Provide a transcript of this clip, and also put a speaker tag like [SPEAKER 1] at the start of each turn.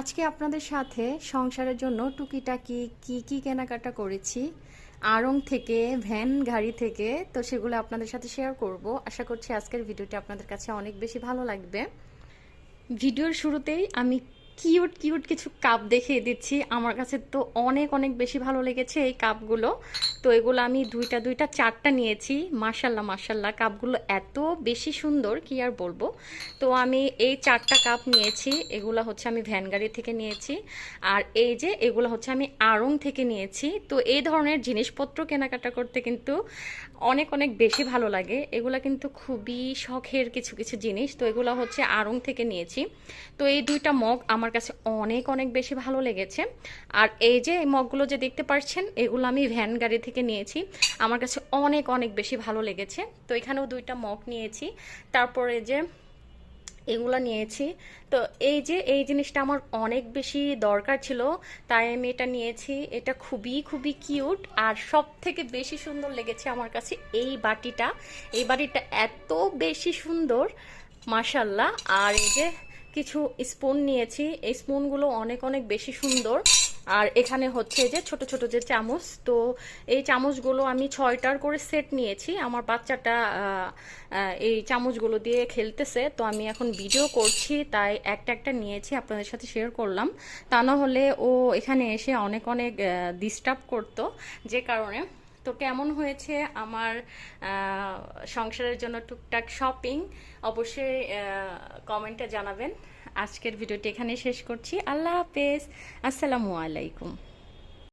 [SPEAKER 1] আজকে আপনাদের সাথে সংসারের জন্য টুকিটাকি কি কি কেনাকাটা করেছি, আড়ং থেকে, ভ্যান, গাড়ি থেকে, তো সেগুলো আপনাদের সাথে শেয়ার করব। আশা করছি আজকের ভিডিওটি আপনাদের কাছে অনেক বেশি ভালো লাগবে। ভিডিওর শুরুতেই আমি কিউট কিউট কিছু কাপ দেখিয়ে দিচ্ছি। আমার কাছে তো অনেক অনেক বেশি ভালো লেগেছে এই কাপগুলো। তো এগুলো আমি দুইটা দুইটা, চারটা নিয়েছি। মার্শাল্লাহ মার্শাল্লাহ কাপগুলো এত বেশি সুন্দর, কি আর বলব। তো আমি এই চারটা কাপ নিয়েছি। এগুলো হচ্ছে আমি ভ্যান গাড়ি থেকে নিয়েছি। আর এই যে এগুলো হচ্ছে আমি আড়ং থেকে নিয়েছি। তো এই ধরনের জিনিসপত্র কেনাকাটা করতে কিন্তু অনেক অনেক বেশি ভালো লাগে। এগুলো কিন্তু খুবই শখের কিছু কিছু জিনিস। তো এগুলো হচ্ছে আড়ং থেকে নিয়েছি। তো এই দুইটা মগ আমার কাছে অনেক অনেক বেশি ভালো লেগেছে। আর এই যে এই মগগুলো যে দেখতে পাচ্ছেন এগুলো আমি ভ্যান গাড়ি থেকে নিয়েছি। আমার কাছে অনেক অনেক বেশি ভালো লেগেছে। তো এখানেও দুইটা মগ নিয়েছি। তারপরে যে এগুলো নিয়েছি। তো এই যে এই জিনিসটা আমার অনেক বেশি দরকার ছিল, তাই আমি এটা নিয়েছি। এটা খুবই খুবই কিউট। আর সব থেকে বেশি সুন্দর লেগেছে আমার কাছে এই বাটিটা। এই বাটিটা এত বেশি সুন্দর মাশাল্লাহ আর এই যে কিছু স্পুন নিয়েছি। এই স্পুনগুলো অনেক অনেক বেশি সুন্দর। আর এখানে হচ্ছে যে ছোট ছোট যে চামচ, তো এই চামচগুলো আমি ছয়টার করে সেট নিয়েছি। আমার বাচ্চাটা এই চামচগুলো দিয়ে খেলতেছে। তো আমি এখন ভিডিও করছি, তাই একটা একটা নিয়েছি, আপনাদের সাথে শেয়ার করলাম। তা না হলে ও এখানে এসে অনেক অনেক ডিস্টার্ব করতো। যে কারণে, তো কেমন হয়েছে আমার সংসারের জন্য টুকটাক শপিং অবশ্যই কমেন্টে জানাবেন। আজকের ভিডিওটি এখানে শেষ করছি। আল্লাহ হাফেজ। আসসালামু আলাইকুম।